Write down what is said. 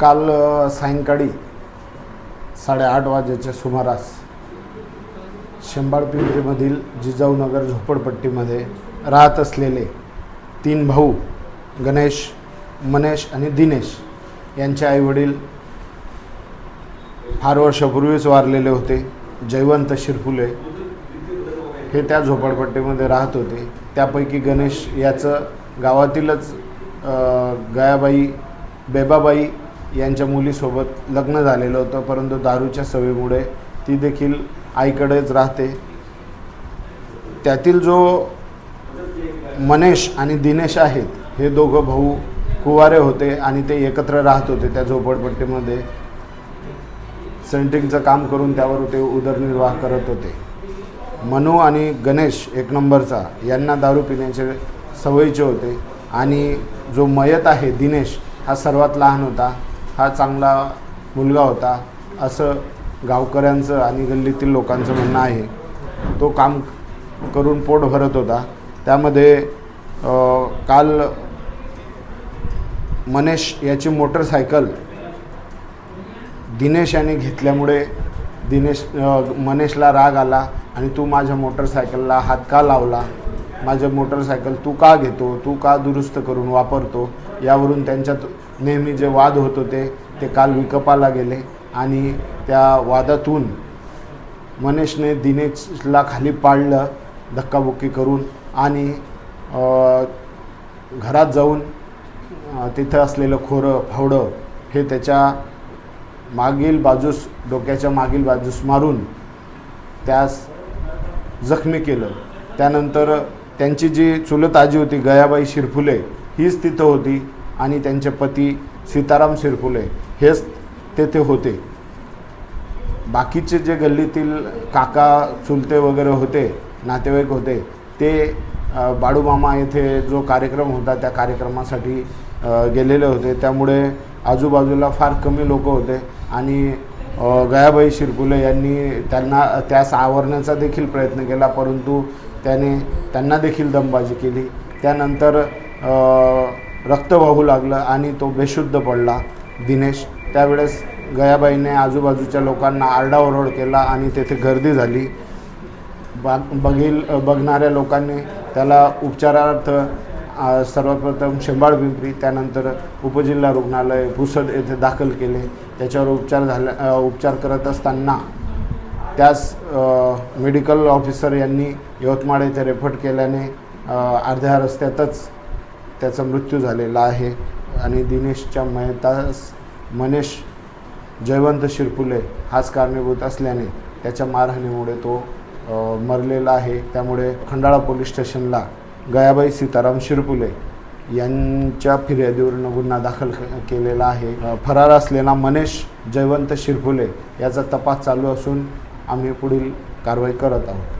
काल सायंकाळी साडेआठ वाजेच्या सुमारास शेंबाळपिंपरीमधील जिजाऊनगर झोपडपट्टीमध्ये राहत असलेले तीन भाऊ गणेश मनेश आणि दिनेश यांचे आईवडील फार वर्षापूर्वीच वारलेले होते. जयवंत शिरफुले हे त्या झोपडपट्टीमध्ये राहत होते. त्यापैकी गणेश याचं गावातीलच गयाबाई बेबाबाई यांच्या मुलीसोबत लग्न झालेलं होतं परंतु दारूच्या सवयीमुळे ती देखील आईकडेच राहते. त्यातील जो मनेश आणि दिनेश आहेत हे दोघं भाऊ कुवारे होते आणि ते एकत्र राहत होते त्या झोपडपट्टीमध्ये. सेंटिंगचं काम करून त्यावर ते उदरनिर्वाह करत होते. मनू आणि गणेश एक नंबरचा यांना दारू पिण्याचे सवयीचे होते. आणि जो मयत आहे दिनेश हा सर्वात लहान होता. हा चांगला मुलगा होता असं गावकऱ्यांचं आणि गल्लीतील लोकांचं म्हणणं आहे. तो काम करून पोट भरत होता. त्यामध्ये काल मनेश याची मोटरसायकल दिनेश याने घेतल्यामुळे दिनेश मनेशला राग आला आणि तू माझ्या मोटरसायकलला हात का लावला? माझं मोटरसायकल तू का घेतो? तू का दुरुस्त करून वापरतो? यावरून त्यांच्यात नेहमी जे वाद होत होते ते काल विकपाला गेले आणि त्या वादातून मनेशने दिनेशला खाली पाडलं धक्काबुक्की करून आणि घरात जाऊन तिथं असलेलं खोरं फावडं हे त्याच्या मागील बाजूस डोक्याच्या मागील बाजूस मारून त्यास जखमी केलं. त्यानंतर त्यांची जी चुलत आजी होती गयाबाई शिरफुले हीच तिथं होती आणि त्यांचे पती सीताराम शिरफुले हेच तेथे होते. बाकीचे जे गल्लीतील काका चुलते वगैरे होते नातेवाईक होते ते बाळूमामा येथे जो कार्यक्रम होता त्या कार्यक्रमासाठी गेलेले होते. त्यामुळे आजूबाजूला फार कमी लोक होते आणि गयाबाई शिरपुले यांनी त्यांना त्यास आवरण्याचा देखील प्रयत्न केला परंतु त्याने त्यांना देखील दमबाजी केली. त्यानंतर रक्त वाहू लागलं आणि तो बेशुद्ध पडला. दिनेश त्यावेळेस गयाबाईने आजूबाजूच्या लोकांना आरडाओरड केला आणि तेथे गर्दी झाली. बाग बघील बघणाऱ्या लोकांनी त्याला उपचारार्थ सर्वप्रथम शेंबाळ पिंपरी त्यानंतर उपजिल्हा रुग्णालय पुसद येथे दाखल केले. त्याच्यावर उपचार झाल्या उपचार करत असताना त्यास मेडिकल ऑफिसर यांनी यवतमाळ येथे रेफर केल्याने अर्ध्या रस्त्यातच त्याचा मृत्यू झालेला आहे. आणि दिनेशच्या मेहतास मनेश जयवंत शिरपुले हाच कारणीभूत असल्याने त्याच्या मारहाणीमुळे तो मरलेला आहे. त्यामुळे खंडाळा पोलीस स्टेशनला गयाबाई सीताराम शिरपुले यांच्या फिर्यादीवरून गुन्हा दाखल केलेला आहे. फरार असलेला मनेश जयवंत शिरपुले याचा तपास चालू असून आम्ही पुढील कारवाई करत आहोत.